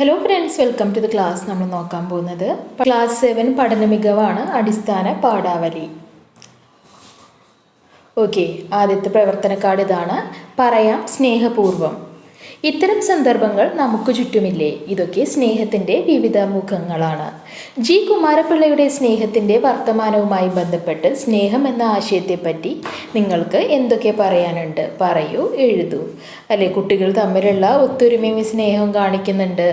Hello friends welcome to the class നമ്മൾ നോക്കാൻ പോകുന്നത്. ക്ലാസ് സെവൻ പഠന മികവാണ്. അടിസ്ഥാന പാഠാവലി. ഓക്കെ ആദ്യത്തെ പ്രവർത്തന കാർഡ് ഇതാണ്. പറയാം സ്നേഹപൂർവം ഇത്തരം സന്ദർഭങ്ങൾ നമുക്ക് ചുറ്റുമില്ലേ? ഇതൊക്കെ സ്നേഹത്തിന്റെ വിവിധ മുഖങ്ങളാണ്. ജി. കുമാരപിള്ളയുടെ സ്നേഹത്തിന്റെ വർത്തമാനവുമായി ബന്ധപ്പെട്ട് സ്നേഹം എന്ന ആശയത്തെപ്പറ്റി നിങ്ങൾക്ക് എന്തൊക്കെ പറയാനുണ്ട്? പറയൂ എഴുതൂ. അല്ലെ കുട്ടികൾ തമ്മിലുള്ള ഒത്തൊരുമയും സ്നേഹവും കാണിക്കുന്നുണ്ട്.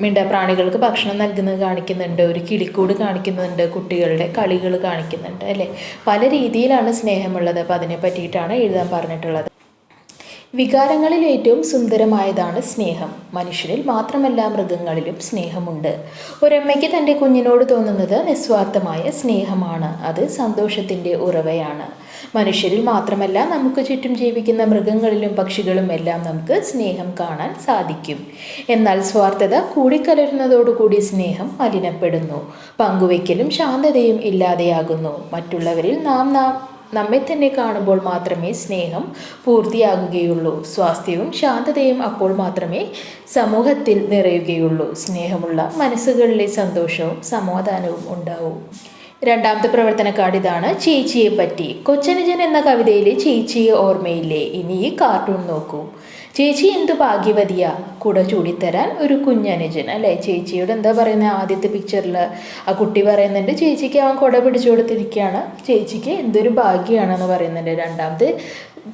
മിണ്ട പ്രാണികൾക്ക് ഭക്ഷണം നൽകുന്നത് കാണിക്കുന്നുണ്ട്. ഒരു കിളിക്കൂട് കാണിക്കുന്നുണ്ട്. കുട്ടികളുടെ കളികൾ കാണിക്കുന്നുണ്ട്. അല്ലേ? പല രീതിയിലാണ് സ്നേഹമുള്ളത്. അപ്പോൾ അതിനെ പറ്റിയിട്ടാണ് എഴുതാൻ പറഞ്ഞിട്ടുള്ളത്. വികാരങ്ങളിൽ ഏറ്റവും സുന്ദരമായതാണ് സ്നേഹം. മനുഷ്യരിൽ മാത്രമല്ല മൃഗങ്ങളിലും സ്നേഹമുണ്ട്. ഒരമ്മയ്ക്ക് തന്റെ കുഞ്ഞിനോട് തോന്നുന്നത് നിസ്വാർത്ഥമായ സ്നേഹമാണ്. അത് സന്തോഷത്തിന്റെ ഉറവയാണ്. മനുഷ്യരിൽ മാത്രമല്ല നമുക്ക് ചുറ്റും ജീവിക്കുന്ന മൃഗങ്ങളിലും പക്ഷികളും എല്ലാം നമുക്ക് സ്നേഹം കാണാൻ സാധിക്കും. എന്നാൽ സ്വാർത്ഥത കൂടിക്കലരുന്നതോടുകൂടി സ്നേഹം മലിനപ്പെടുന്നു. പങ്കുവയ്ക്കലും ശാന്തതയും ഇല്ലാതെയാകുന്നു. മറ്റുള്ളവരിൽ നാം നാം നമ്മെ തന്നെ കാണുമ്പോൾ മാത്രമേ സ്നേഹം പൂർത്തിയാകുകയുള്ളൂ. സ്വാസ്ഥ്യവും ശാന്തതയും അപ്പോൾ മാത്രമേ സമൂഹത്തിൽ നിറയുകയുള്ളൂ. സ്നേഹമുള്ള മനസ്സുകളിലെ സന്തോഷവും സമാധാനവും ഉണ്ടാവും. രണ്ടാമത്തെ പ്രവർത്തന കാർഡ് ഇതാണ് ചേച്ചിയെ പറ്റി കൊച്ചനുജൻ എന്ന കവിതയിലെ ചേച്ചിയെ ഓർമ്മയില്ലേ? ഇനി ഈ കാർട്ടൂൺ നോക്കൂ. ചേച്ചി എന്തു ഭാഗ്യവതിയാ? കുട ചൂടിത്തരാൻ ഒരു കുഞ്ഞനുജൻ. അല്ലേ? ചേച്ചിയോട് എന്താ പറയുന്നത് ആദ്യത്തെ പിക്ചറിൽ ആ കുട്ടി പറയുന്നുണ്ട് ചേച്ചിക്ക് അവൻ കുട പിടിച്ചു കൊടുത്തിരിക്കുകയാണ്. ചേച്ചിക്ക് എന്തൊരു ഭാഗ്യമാണെന്ന് പറയുന്നുണ്ട്. രണ്ടാമത്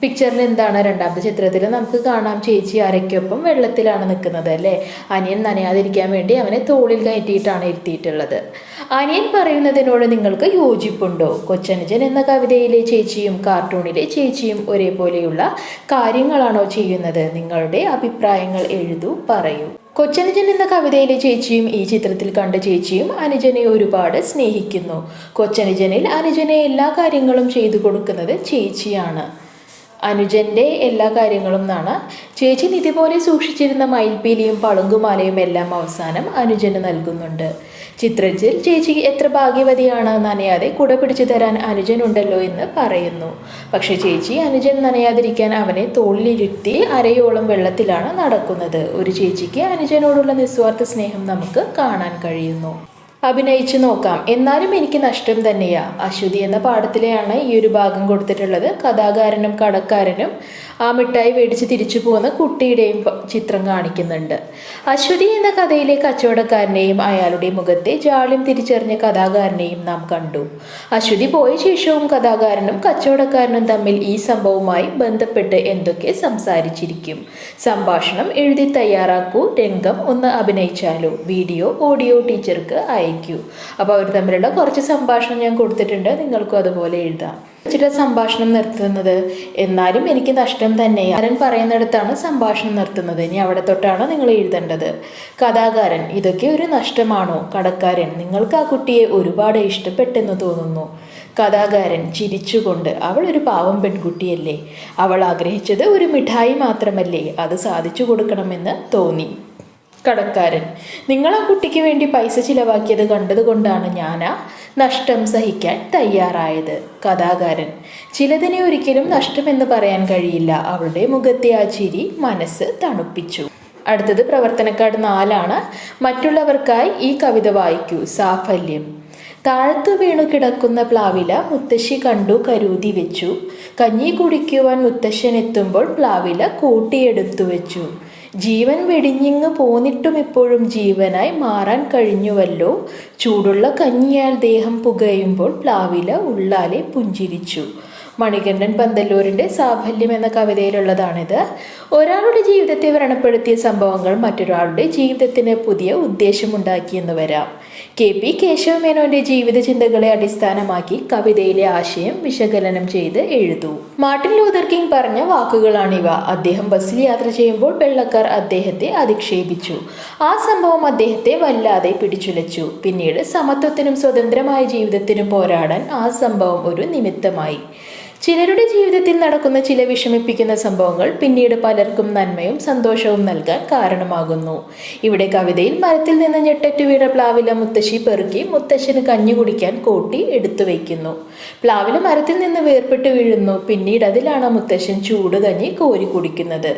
പിക്ചറിൽ എന്താണ്? രണ്ടാമത്തെ ചിത്രത്തിൽ നമുക്ക് കാണാം ചേച്ചി അരയ്ക്കൊപ്പം വെള്ളത്തിലാണ് നിൽക്കുന്നത്. അല്ലേ? അനിയൻ നനയാതിരിക്കാൻ വേണ്ടി അവനെ തോളിൽ കയറ്റിയിട്ടാണ് ഇരുത്തിയിട്ടുള്ളത്. അനിയൻ പറയുന്നതിനോട് നിങ്ങൾക്ക് യോജിപ്പുണ്ടോ? കൊച്ചനുജൻ എന്ന കവിതയിലെ ചേച്ചിയും കാർട്ടൂണിലെ ചേച്ചിയും ഒരേപോലെയുള്ള കാര്യങ്ങളാണോ ചെയ്യുന്നത്? നിങ്ങളുടെ അഭിപ്രായങ്ങൾ എഴുതൂ പറയൂ. കൊച്ചനുജൻ എന്ന കവിതയിലെ ചേച്ചിയും ഈ ചിത്രത്തിൽ കണ്ട ചേച്ചിയും അനുജനെ ഒരുപാട് സ്നേഹിക്കുന്നു. കൊച്ചനുജനിൽ അനുജനെ എല്ലാ കാര്യങ്ങളും ചെയ്തു കൊടുക്കുന്നത് ചേച്ചിയാണ്. അനുജന്റെ എല്ലാ കാര്യങ്ങളും എന്നാണ് ചേച്ചി നിധി പോലെ സൂക്ഷിച്ചിരുന്ന മയിൽപ്പീലിയും പളുങ്കുമാലയും എല്ലാം അവസാനം അനുജന് നൽകുന്നുണ്ട്. ചിത്രത്തിൽ ചേച്ചി എത്ര ഭാഗ്യവതിയാണ് നനയാതെ കുട പിടിച്ചു തരാൻ അനുജനുണ്ടല്ലോ എന്ന് പറയുന്നു. പക്ഷെ ചേച്ചി അനുജൻ നനയാതിരിക്കാൻ അവനെ തോളിലിരുത്തി അരയോളം വെള്ളത്തിലാണ് നടക്കുന്നത്. ഒരു ചേച്ചിക്ക് അനുജനോടുള്ള നിസ്വാർത്ഥ സ്നേഹം നമുക്ക് കാണാൻ കഴിയുന്നു. അഭിനയിച്ചു നോക്കാം. എന്നാലും എനിക്ക് നഷ്ടം തന്നെയാ. അശ്വതി എന്ന പാഠത്തിലെയാണ് ഈ ഒരു ഭാഗം കൊടുത്തിട്ടുള്ളത്. കഥാകാരനും കടക്കാരനും ആ മിഠായി മേടിച്ച് തിരിച്ചു പോകുന്ന കുട്ടിയുടെയും ചിത്രം കാണിക്കുന്നുണ്ട്. അശ്വതി എന്ന കഥയിലെ കച്ചവടക്കാരനെയും അയാളുടെ മുഖത്തെ ജാളിം തിരിച്ചറിഞ്ഞ കഥാകാരനെയും നാം കണ്ടു. അശ്വതി പോയ ശേഷവും കഥാകാരനും കച്ചവടക്കാരനും തമ്മിൽ ഈ സംഭവവുമായി ബന്ധപ്പെട്ട് എന്തൊക്കെ സംസാരിച്ചിരിക്കും. സംഭാഷണം എഴുതി തയ്യാറാക്കൂ. രംഗം ഒന്ന് അഭിനയിച്ചാലോ. വീഡിയോ ഓഡിയോ ടീച്ചർക്ക് അയക്കൂ അപ്പോൾ അവർ തമ്മിലുള്ള കുറച്ച് സംഭാഷണം ഞാൻ കൊടുത്തിട്ടുണ്ട്. നിങ്ങൾക്കും അതുപോലെ എഴുതാം. ചില സംഭാഷണം നിർത്തുന്നത് എന്നാലും എനിക്ക് നഷ്ടം തന്നെയാണ് അരൻ പറയുന്നിടത്താണ് സംഭാഷണം നിർത്തുന്നത്. ഇനി അവിടെ തൊട്ടാണ് നിങ്ങൾ എഴുതേണ്ടത്. കഥാകാരൻ ഇതൊക്കെ ഒരു നഷ്ടമാണോ? കടക്കാരൻ നിങ്ങൾക്ക് ആ കുട്ടിയെ ഒരുപാട് ഇഷ്ടപ്പെട്ടെന്ന് തോന്നുന്നു. കഥാകാരൻ ചിരിച്ചുകൊണ്ട് അവൾ ഒരു പാവം പെൺകുട്ടിയല്ലേ? അവൾ ആഗ്രഹിച്ചത് ഒരു മിഠായി മാത്രമല്ലേ? അത് സാധിച്ചു കൊടുക്കണമെന്ന് തോന്നി. കടക്കാരൻ. നിങ്ങൾ ആ കുട്ടിക്ക് വേണ്ടി പൈസ ചിലവാക്കിയത് കണ്ടതുകൊണ്ടാണ് ആ നഷ്ടം സഹിക്കാൻ തയ്യാറായത് കഥാകാരൻ. ചിലതിനെ ഒരിക്കലും നഷ്ടമെന്ന് പറയാൻ കഴിയില്ല. അവളുടെ മുഖത്തെ ആ ചിരി മനസ്സ് തണുപ്പിച്ചു. അടുത്തത് പ്രവർത്തനക്കാട് നാലാണ്. മറ്റുള്ളവർക്കായി ഈ കവിത വായിക്കൂ. സാഫല്യം. താഴത്തു വീണു കിടക്കുന്ന പ്ലാവില മുത്തശ്ശി കണ്ടു കരുതി വെച്ചു. കഞ്ഞി കുടിക്കുവാൻ മുത്തശ്ശൻ എത്തുമ്പോൾ പ്ലാവില കൂട്ടിയെടുത്തു വെച്ചു. ജീവൻ വെടിഞ്ഞിങ്ങ് പോന്നിട്ടും ഇപ്പോഴും ജീവനായി മാറാൻ കഴിഞ്ഞുവല്ലോ. ചൂടുള്ള കഞ്ഞിയാൽ ദേഹം പുകയുമ്പോൾ പ്ലാവില ഉള്ളാലെ പുഞ്ചിരിച്ചു. മണികണ്ഠൻ പന്തല്ലൂരിന്റെ സാഫല്യം എന്ന കവിതയിലുള്ളതാണിത്. ഒരാളുടെ ജീവിതത്തെ വ്രണപ്പെടുത്തിയ സംഭവങ്ങൾ മറ്റൊരാളുടെ ജീവിതത്തിന് പുതിയ ഉദ്ദേശമുണ്ടാക്കിയെന്ന് വരാം. കെ പി കേശവമേനോന്റെ ജീവിത ചിന്തകളെ അടിസ്ഥാനമാക്കി കവിതയിലെ ആശയം വിശകലനം ചെയ്ത് എഴുതൂ. മാർട്ടിൻ ലൂതർ കിങ് പറഞ്ഞ വാക്കുകളാണിവ. അദ്ദേഹം ബസ്സിൽ യാത്ര ചെയ്യുമ്പോൾ വെള്ളക്കാർ അദ്ദേഹത്തെ അധിക്ഷേപിച്ചു. ആ സംഭവം അദ്ദേഹത്തെ വല്ലാതെ പിടിച്ചുലച്ചു. പിന്നീട് സമത്വത്തിനും സ്വതന്ത്രമായ ജീവിതത്തിനും പോരാടാൻ ആ സംഭവം ഒരു നിമിത്തമായി. ചിലരുടെ ജീവിതത്തിൽ നടക്കുന്ന ചില വിഷമിപ്പിക്കുന്ന സംഭവങ്ങൾ പിന്നീട് പലർക്കും നന്മയും സന്തോഷവും നൽകാൻ കാരണമാകുന്നു. ഇവിടെ കവിതയിൽ മരത്തിൽ നിന്ന് ഞെട്ടറ്റു വീണ പ്ലാവില മുത്തശ്ശി പെറുക്കി മുത്തശ്ശന് കഞ്ഞി കുടിക്കാൻ കൂട്ടി എടുത്തു വയ്ക്കുന്നു. പ്ലാവില മരത്തിൽ നിന്ന് വേർപെട്ട് വീഴുന്നു. പിന്നീട് അതിലാണ് മുത്തശ്ശൻ ചൂട് കഞ്ഞി കോരി കുടിക്കുന്നത്.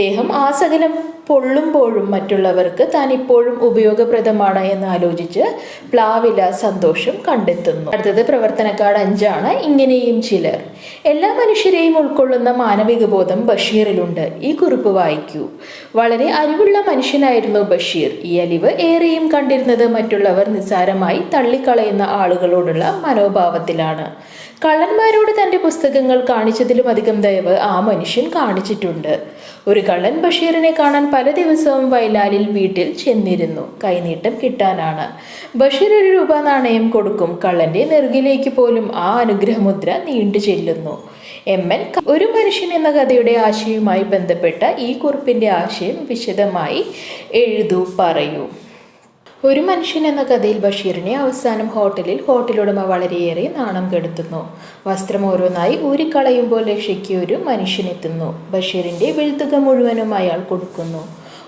ദേഹം ആ സകലം പൊള്ളുമ്പോഴും മറ്റുള്ളവർക്ക് താൻ ഇപ്പോഴും ഉപയോഗപ്രദമാണ് എന്ന് ആലോചിച്ച് പ്ലാവില സന്തോഷം കണ്ടെത്തുന്നു. അടുത്തത് പ്രവർത്തനക്കാട് അഞ്ചാണ്. ഇങ്ങനെയും ചിലർ. എല്ലാ മനുഷ്യരെയും ഉൾക്കൊള്ളുന്ന മാനവിക ബോധം ബഷീറിലുണ്ട്. ഈ കുറിപ്പ് വായിക്കൂ. വളരെ അറിവുള്ള മനുഷ്യനായിരുന്നു ബഷീർ. ഈ അലിവ് ഏറെയും കണ്ടിരുന്നത് മറ്റുള്ളവർ നിസ്സാരമായി തള്ളിക്കളയുന്ന ആളുകളോടുള്ള മനോഭാവത്തിലാണ്. കള്ളന്മാരോട് തന്റെ പുസ്തകങ്ങൾ കാണിച്ചതിലും അധികം ദയവ് ആ മനുഷ്യൻ കാണിച്ചിട്ടുണ്ട്. ഒരു കള്ളൻ ബഷീറിനെ കാണാൻ പല ദിവസവും വയലാലിൽ വീട്ടിൽ ചെന്നിരുന്നു. കൈനീട്ടം കിട്ടാനാണ്. ബഷീർ ഒരു രൂപ നാണയം കൊടുക്കും. കള്ളന്റെ നെറുകിലേക്ക് പോലും ആ അനുഗ്രഹമുദ്ര നീണ്ടു ചെല്ലുന്നു. എം. എൻ. ഒരു മനുഷ്യൻ എന്ന കഥയുടെ ആശയവുമായി ബന്ധപ്പെട്ട ഈ കുറിപ്പിന്റെ ആശയം വിശദമായി എഴുതൂ പറയൂ. ഒരു മനുഷ്യൻ എന്ന കഥയിൽ ബഷീറിനെ അവസാനം ഹോട്ടലിൽ ഹോട്ടലുടമ വളരെയേറെ നാണം കെടുത്തുന്നു. വസ്ത്രം ഓരോന്നായി ഊരിക്കളയുമ്പോൾ രക്ഷയ്ക്ക് ഒരു മനുഷ്യനെത്തുന്നു ബഷീറിന്റെ വെളുത്തുക മുഴുവനും അയാൾ കൊടുക്കുന്നു.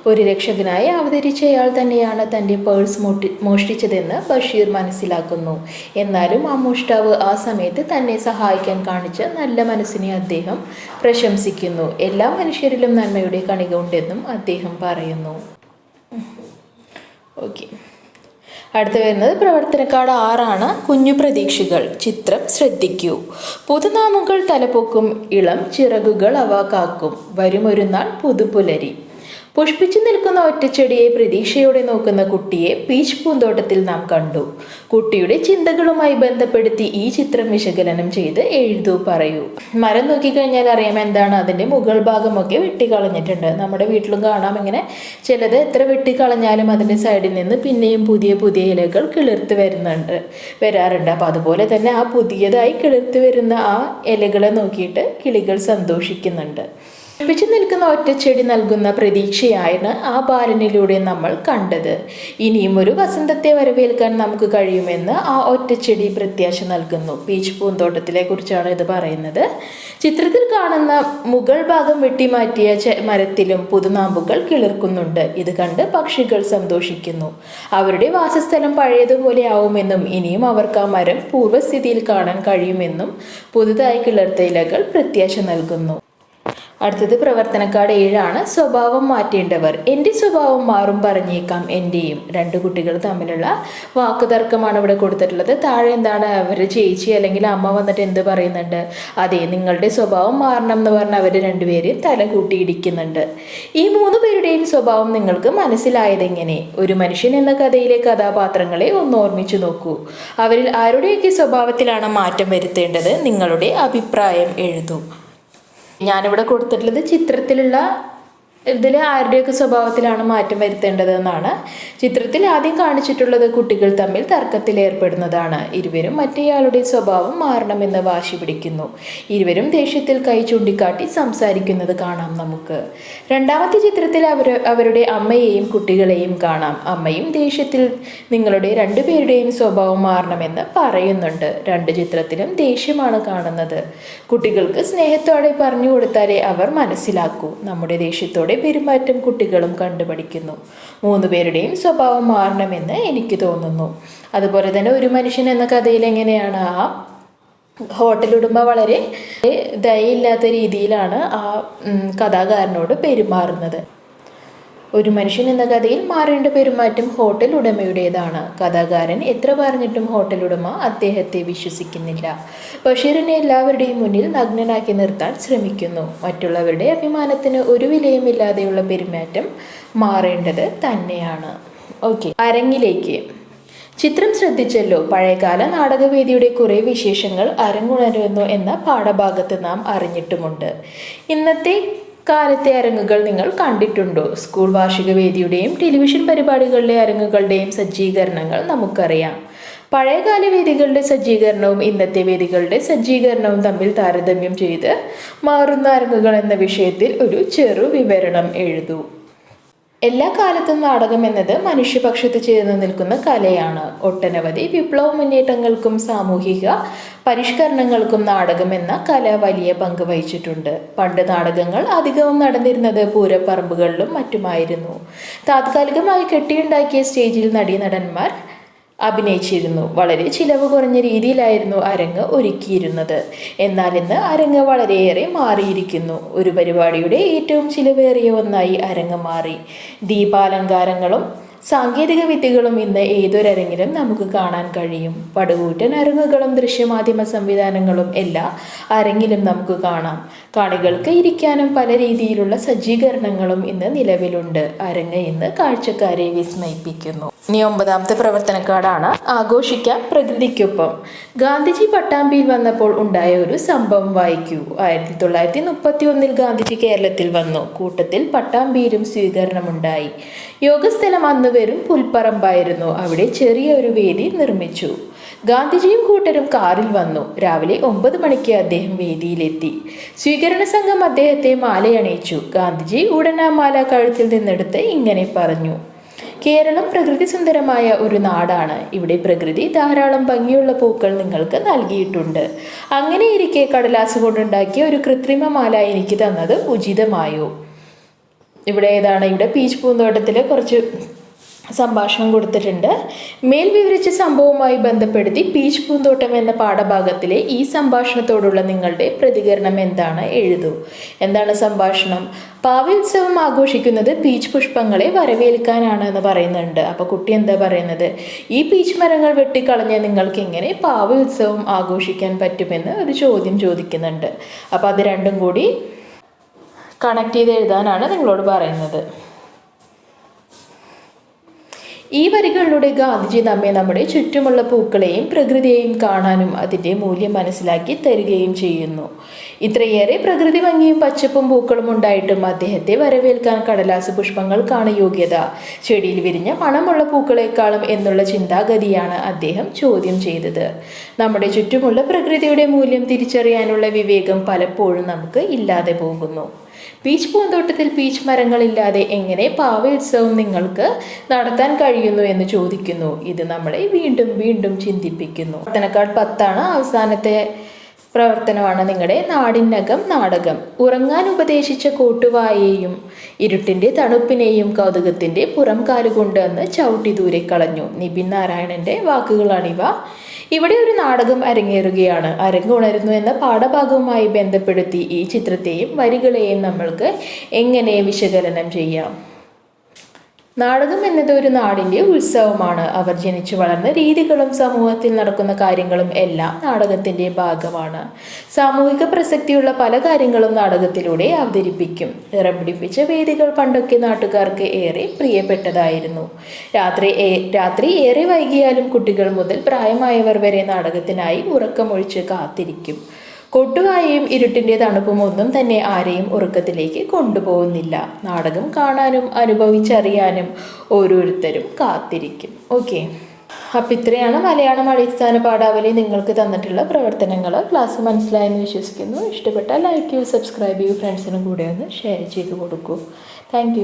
ഒരു രക്ഷകനായി അവതരിച്ചയാൾ തന്നെയാണ് തന്റെ പേഴ്സ് മോട്ടി മോഷ്ടിച്ചതെന്ന് ബഷീർ മനസ്സിലാക്കുന്നു. എന്നാലും ആ മോഷ്ടാവ് ആ സമയത്ത് തന്നെ സഹായിക്കാൻ കാണിച്ച നല്ല മനസ്സിനെ അദ്ദേഹം പ്രശംസിക്കുന്നു. എല്ലാ മനുഷ്യരിലും നന്മയുടെ കണിക ഉണ്ടെന്നും അദ്ദേഹം പറയുന്നു. ഓക്കെ. അടുത്ത് വരുന്നത് പ്രവർത്തനക്കാട് ആറാണ്. കുഞ്ഞു പ്രതീക്ഷകൾ. ചിത്രം ശ്രദ്ധിക്കൂ. പുതുനാമുകൾ തലപ്പൊക്കും ഇളം ചിറകുകൾ അവ കാക്കും. വരുമൊരു നാൾ പുതുപുലരി. പുഷ്പിച്ചു നിൽക്കുന്ന ഒറ്റച്ചെടിയെ പ്രതീക്ഷയോടെ നോക്കുന്ന കുട്ടിയെ പീച്ച് പൂന്തോട്ടത്തിൽ നാം കണ്ടു. കുട്ടിയുടെ ചിന്തകളുമായി ബന്ധപ്പെടുത്തി ഈ ചിത്രം വിശകലനം ചെയ്ത് എഴുതൂ പറയൂ. മരം നോക്കിക്കഴിഞ്ഞാൽ അറിയാം എന്താണ് അതിന്റെ മുകൾ ഭാഗമൊക്കെ വെട്ടിക്കളഞ്ഞിട്ടുണ്ട്. നമ്മുടെ വീട്ടിലും കാണാം ഇങ്ങനെ ചിലത് എത്ര വെട്ടിക്കളഞ്ഞാലും അതിന്റെ സൈഡിൽ നിന്ന് പിന്നെയും പുതിയ പുതിയ ഇലകൾ കിളിർത്ത് വരുന്നുണ്ട്. വരാറുണ്ട്. അപ്പോൾ അതുപോലെ തന്നെ ആ പുതിയതായി കിളിർത്ത് വരുന്ന ആ ഇലകളെ നോക്കിയിട്ട് കിളികൾ സന്തോഷിക്കുന്നുണ്ട്. പുഷ്പിച്ചു നിൽക്കുന്ന ഒറ്റച്ചെടി നൽകുന്ന പ്രതീക്ഷയാണ് ആ ബാലനിലൂടെ നമ്മൾ കണ്ടത്. ഇനിയും ഒരു വസന്തത്തെ വരവേൽക്കാൻ നമുക്ക് കഴിയുമെന്ന് ആ ഒറ്റച്ചെടി പ്രത്യാശ നൽകുന്നു. പീച്ച് പൂന്തോട്ടത്തിലെ കുറിച്ചാണ് ഇത് പറയുന്നത്. ചിത്രത്തിൽ കാണുന്ന മുകൾ ഭാഗം വെട്ടിമാറ്റിയ മരത്തിലും പുതുനാമ്പുകൾ കിളിർക്കുന്നുണ്ട്. ഇത് കണ്ട് പക്ഷികൾ സന്തോഷിക്കുന്നു. അവരുടെ വാസസ്ഥലം പഴയതുപോലെ ആവുമെന്നും ഇനിയും അവർക്ക് ആ മരം പൂർവസ്ഥിതിയിൽ കാണാൻ കഴിയുമെന്നും പുതുതായി കിളിർത്ത ഇലകൾ പ്രത്യാശ നൽകുന്നു. അടുത്തത് പ്രവർത്തനക്കാട് ഏഴാണ്. സ്വഭാവം മാറ്റേണ്ടവർ. എന്റെ സ്വഭാവം മാറും പറഞ്ഞേക്കാം എന്റെയും രണ്ട് കുട്ടികൾ തമ്മിലുള്ള വാക്കുതർക്കമാണ് ഇവിടെ കൊടുത്തിട്ടുള്ളത്. താഴെ എന്താണ് അവർ ചേച്ചി അല്ലെങ്കിൽ അമ്മ വന്നിട്ട് എന്ത് പറയുന്നുണ്ട്? അതെ നിങ്ങളുടെ സ്വഭാവം മാറണം എന്ന് പറഞ്ഞ് അവർ രണ്ടുപേരെയും തല കൂട്ടിയിടിക്കുന്നുണ്ട്. ഈ മൂന്ന് പേരുടെയും സ്വഭാവം നിങ്ങൾക്ക് മനസ്സിലായതെങ്ങനെ? ഒരു മനുഷ്യൻ എന്ന കഥയിലെ കഥാപാത്രങ്ങളെ ഒന്ന് ഓർമ്മിച്ചു നോക്കൂ. അവരിൽ ആരുടെയൊക്കെ സ്വഭാവത്തിലാണ് മാറ്റം വരുത്തേണ്ടത്? നിങ്ങളുടെ അഭിപ്രായം എഴുതൂ. ഞാനിവിടെ കൊടുത്തിട്ടുള്ളത് ചിത്രത്തിലുള്ള ഇതിൽ ആരുടെയൊക്കെ സ്വഭാവത്തിലാണ് മാറ്റം വരുത്തേണ്ടതെന്നാണ് ചിത്രത്തിൽ ആദ്യം കാണിച്ചിട്ടുള്ളത് കുട്ടികൾ തമ്മിൽ തർക്കത്തിൽ ഏർപ്പെടുന്നതാണ്. ഇരുവരും മറ്റേയാളുടെ സ്വഭാവം മാറണമെന്ന് വാശി പിടിക്കുന്നു. ഇരുവരും ദേഷ്യത്തിൽ കൈ ചൂണ്ടിക്കാട്ടി സംസാരിക്കുന്നത് കാണാം നമുക്ക്. രണ്ടാമത്തെ ചിത്രത്തിൽ അവർ അവരുടെ അമ്മയെയും കുട്ടികളെയും കാണാം. അമ്മയും ദേഷ്യത്തിൽ നിങ്ങളുടെ രണ്ടുപേരുടെയും സ്വഭാവം മാറണമെന്ന് പറയുന്നുണ്ട്. രണ്ട് ചിത്രത്തിലും ദേഷ്യമാണ് കാണുന്നത്. കുട്ടികൾക്ക് സ്നേഹത്തോടെ പറഞ്ഞു കൊടുത്താലേ അവർ മനസ്സിലാക്കൂ. നമ്മുടെ ദേഷ്യത്തോടെ പെരുമാറ്റം കുട്ടികളും കണ്ടുപഠിക്കുന്നു. മൂന്ന് പേരുടെയും സ്വഭാവം മാറണമെന്ന് എനിക്ക് തോന്നുന്നു. അതുപോലെ തന്നെ ഒരു മനുഷ്യൻ എന്ന കഥയിൽ എങ്ങനെയാണ് ആ ഹോട്ടൽ ഉടമ വളരെ ദയയില്ലാത്ത രീതിയിലാണ് ആ കഥാകാരനോട് പെരുമാറുന്നത്. ഒരു മനുഷ്യൻ എന്ന കഥയിൽ മാറേണ്ട പെരുമാറ്റം ഹോട്ടൽ ഉടമയുടേതാണ്. കഥാകാരൻ എത്ര പറഞ്ഞിട്ടും ഹോട്ടൽ ഉടമ അദ്ദേഹത്തെ വിശ്വസിക്കുന്നില്ല. ബഷീറിനെ എല്ലാവരുടെയും മുന്നിൽ നഗ്നനാക്കി നിർത്താൻ ശ്രമിക്കുന്നു. മറ്റുള്ളവരുടെ അഭിമാനത്തിന് ഒരു വിലയുമില്ലാതെയുള്ള പെരുമാറ്റം മാറേണ്ടത് തന്നെയാണ്. ഓക്കെ അരങ്ങിലേക്ക്. ചിത്രം ശ്രദ്ധിച്ചല്ലോ പഴയകാല നാടകവേദിയുടെ കുറേ വിശേഷങ്ങൾ അരങ്ങുണരുന്നു എന്ന പാഠഭാഗത്ത് നാം അറിഞ്ഞിട്ടുമുണ്ട്. ഇന്നത്തെ കാലത്തെ അരങ്ങുകൾ നിങ്ങൾ കണ്ടിട്ടുണ്ടോ? സ്കൂൾ വാർഷിക വേദിയുടെയും ടെലിവിഷൻ പരിപാടികളിലെ അരങ്ങുകളുടെയും സജ്ജീകരണങ്ങൾ നമുക്കറിയാം. പഴയകാല വേദികളുടെ സജ്ജീകരണവും ഇന്നത്തെ വേദികളുടെ സജ്ജീകരണവും തമ്മിൽ താരതമ്യം ചെയ്ത് മാറുന്ന അരങ്ങുകൾ എന്ന വിഷയത്തിൽ ഒരു ചെറു വിവരണം എഴുതൂ. എല്ലാ കാലത്തും നാടകം എന്നത് മനുഷ്യപക്ഷത്ത് ചേർന്ന് നിൽക്കുന്ന കലയാണ്. ഒട്ടനവധി വിപ്ലവ മുന്നേറ്റങ്ങൾക്കും സാമൂഹിക പരിഷ്കരണങ്ങൾക്കും നാടകം എന്ന കല വലിയ പങ്ക് വഹിച്ചിട്ടുണ്ട്. പണ്ട് നാടകങ്ങൾ അധികവും നടന്നിരുന്നത് പൂരപ്പറമ്പുകളിലും മറ്റുമായിരുന്നു. താത്കാലികമായി കെട്ടിയുണ്ടാക്കിയ സ്റ്റേജിൽ നടീനടന്മാർ അഭിനയിച്ചിരുന്നു. വളരെ ചിലവ് കുറഞ്ഞ രീതിയിലായിരുന്നു അരങ്ങ് ഒരുക്കിയിരുന്നത്. എന്നാൽ ഇന്ന് അരങ്ങ് വളരെയേറെ മാറിയിരിക്കുന്നു. ഒരു പരിപാടിയുടെ ഏറ്റവും ചിലവേറിയ ഒന്നായി അരങ്ങ് മാറി. ദീപാലങ്കാരങ്ങളും സാങ്കേതിക വിദ്യകളും ഇന്ന് ഏതൊരരങ്ങിലും നമുക്ക് കാണാൻ കഴിയും. പടുകൂറ്റൻ അരങ്ങുകളും ദൃശ്യമാധ്യമ സംവിധാനങ്ങളും എല്ലാ അരങ്ങിലും നമുക്ക് കാണാം. കാണികൾക്ക് ഇരിക്കാനും പല രീതിയിലുള്ള സജ്ജീകരണങ്ങളും ഇന്ന് നിലവിലുണ്ട്. അരങ്ങ് ഇന്ന് കാഴ്ചക്കാരെ വിസ്മയിപ്പിക്കുന്നു. ഇനി ഒമ്പതാമത്തെ പ്രവർത്തനക്കാടാണ് ആഘോഷിക്കാം പ്രകൃതിക്കൊപ്പം. ഗാന്ധിജി പട്ടാമ്പിയിൽ വന്നപ്പോൾ ഉണ്ടായ ഒരു സംഭവം വായിക്കൂ. ആയിരത്തി തൊള്ളായിരത്തി മുപ്പത്തി ഒന്നിൽ ഗാന്ധിജി കേരളത്തിൽ വന്നു. കൂട്ടത്തിൽ പട്ടാമ്പിയിലും സ്വീകരണമുണ്ടായി. യോഗസ്ഥലം അന്ന് വെറും പുൽപ്പറമ്പായിരുന്നു. അവിടെ ചെറിയ ഒരു വേദി നിർമ്മിച്ചു. ഗാന്ധിജിയും കൂട്ടരും കാറിൽ വന്നു. രാവിലെ ഒമ്പത് മണിക്ക് അദ്ദേഹം വേദിയിലെത്തി. സ്വീകരണ സംഘം അദ്ദേഹത്തെ മാലയണിയിച്ചു. ഗാന്ധിജി ഉടൻ ആ മാല കഴുത്തിൽ നിന്നെടുത്ത് ഇങ്ങനെ പറഞ്ഞു. കേരളം പ്രകൃതി സുന്ദരമായ ഒരു നാടാണ്. ഇവിടെ പ്രകൃതി ധാരാളം ഭംഗിയുള്ള പൂക്കൾ നിങ്ങൾക്ക് നൽകിയിട്ടുണ്ട്. അങ്ങനെയിരിക്കെ കടലാസ് കൊണ്ടുണ്ടാക്കിയ ഒരു കൃത്രിമ മാല എനിക്ക് തന്നത് ഉചിതമായോ? ഇവിടെ ഏതാണ്? ഇവിടെ പീച്ച് പൂന്തോട്ടത്തിൽ കുറച്ച് സംഭാഷണം കൊടുത്തിട്ടുണ്ട്. മേൽ വിവരിച്ച സംഭവവുമായി ബന്ധപ്പെടുത്തി പീച്ച് പൂന്തോട്ടം എന്ന പാഠഭാഗത്തിലെ ഈ സംഭാഷണത്തോടുള്ള നിങ്ങളുടെ പ്രതികരണം എന്താണ്? എഴുതൂ. എന്താണ് സംഭാഷണം? പാവ്യോത്സവം ആഘോഷിക്കുന്നത് പീച്ച് പുഷ്പങ്ങളെ വരവേൽക്കാനാണ് എന്ന് പറയുന്നുണ്ട്. അപ്പോൾ കുട്ടി എന്താ പറയുന്നത്? ഈ പീച്ച് മരങ്ങൾ വെട്ടിക്കളഞ്ഞ് നിങ്ങൾക്ക് എങ്ങനെ പാവ്യോത്സവം ആഘോഷിക്കാൻ പറ്റുമെന്ന് ഒരു ചോദ്യം ചോദിക്കുന്നുണ്ട്. അപ്പോൾ അത് രണ്ടും കൂടി കണക്ട് ചെയ്ത് എഴുതാനാണ് നിങ്ങളോട് പറയുന്നത്. ഈ വരികളിലൂടെ ഗാന്ധിജി നമ്മെ നമ്മുടെ ചുറ്റുമുള്ള പൂക്കളെയും പ്രകൃതിയെയും കാണാനും അതിന്റെ മൂല്യം മനസ്സിലാക്കി തരികയും ചെയ്യുന്നു. ഇത്രയേറെ പ്രകൃതി ഭംഗിയും പച്ചപ്പും പൂക്കളും ഉണ്ടായിട്ടും അദ്ദേഹത്തെ വരവേൽക്കാൻ കടലാസ് പുഷ്പങ്ങൾക്കാണ് യോഗ്യത ചെടിയിൽ വിരിഞ്ഞ മണമുള്ള പൂക്കളെക്കാളും എന്നുള്ള ചിന്താഗതിയാണ് അദ്ദേഹം ചോദ്യം ചെയ്തത്. നമ്മുടെ ചുറ്റുമുള്ള പ്രകൃതിയുടെ മൂല്യം തിരിച്ചറിയാനുള്ള വിവേകം പലപ്പോഴും നമുക്ക് ഇല്ലാതെ പോകുന്നു. പീച്ച് പൂന്തോട്ടത്തിൽ പീച്ച് മരങ്ങളില്ലാതെ എങ്ങനെ പാവയോത്സവം നിങ്ങൾക്ക് നടത്താൻ കഴിയുന്നു എന്ന് ചോദിക്കുന്നു. ഇത് നമ്മളെ വീണ്ടും വീണ്ടും ചിന്തിപ്പിക്കുന്നു. പത്തനക്കാട് പത്താണ് അവസാനത്തെ പ്രവർത്തനമാണ് നിങ്ങളുടെ നാടിനകം നാടകം. ഉറങ്ങാൻ ഉപദേശിച്ച കൂട്ടുവായെയും ഇരുട്ടിന്റെ തണുപ്പിനെയും കൗതുകത്തിന്റെ പുറം കാലുകൊണ്ട് ചവിട്ടി ദൂരെ കളഞ്ഞു. നിബിൻ നാരായണന്റെ വാക്കുകളാണിവ. ഇവിടെ ഒരു നാടകം അരങ്ങേറുകയാണ്. അരങ്ങുണരുന്നു എന്ന പാഠഭാഗവുമായി ബന്ധപ്പെടുത്തി ഈ ചിത്രത്തെയും വരികളെയും നമ്മൾക്ക് എങ്ങനെ വിശകലനം ചെയ്യാം? നാടകം എന്നത് ഒരു നാടിന്റെ ഉത്സവമാണ്. അവർ ജനിച്ചു വളർന്ന രീതികളും സമൂഹത്തിൽ നടക്കുന്ന കാര്യങ്ങളും എല്ലാം നാടകത്തിന്റെ ഭാഗമാണ്. സാമൂഹിക പ്രസക്തിയുള്ള പല കാര്യങ്ങളും നാടകത്തിലൂടെ അവതരിപ്പിക്കും. നിറം വേദികൾ പണ്ടൊക്കെ നാട്ടുകാർക്ക് ഏറെ പ്രിയപ്പെട്ടതായിരുന്നു. രാത്രി രാത്രി ഏറെ വൈകിയാലും കുട്ടികൾ മുതൽ പ്രായമായവർ വരെ നാടകത്തിനായി ഉറക്കമൊഴിച്ച് കാത്തിരിക്കും. കൊട്ടുവായയും ഇരുട്ടിന്റെ തണുപ്പും ഒന്നും തന്നെ ആരെയും ഉറക്കത്തിലേക്ക് കൊണ്ടുപോകുന്നില്ല. നാടകം കാണാനും അനുഭവിച്ചറിയാനും ഓരോരുത്തരും കാത്തിരിക്കും. ഓക്കെ. അപ്പം ഇത്രയാണ് മലയാളം അടിസ്ഥാന പാഠാവലി നിങ്ങൾക്ക് തന്നിട്ടുള്ള പ്രവർത്തനങ്ങൾ. ക്ലാസ് മനസ്സിലായെന്ന് വിശ്വസിക്കുന്നു. ഇഷ്ടപ്പെട്ടാൽ ലൈക്ക് ചെയ്യൂ സബ്സ്ക്രൈബ് ചെയ്യൂ ഫ്രണ്ട്സിനും കൂടെ ഒന്ന് ഷെയർ ചെയ്ത് കൊടുക്കൂ. താങ്ക്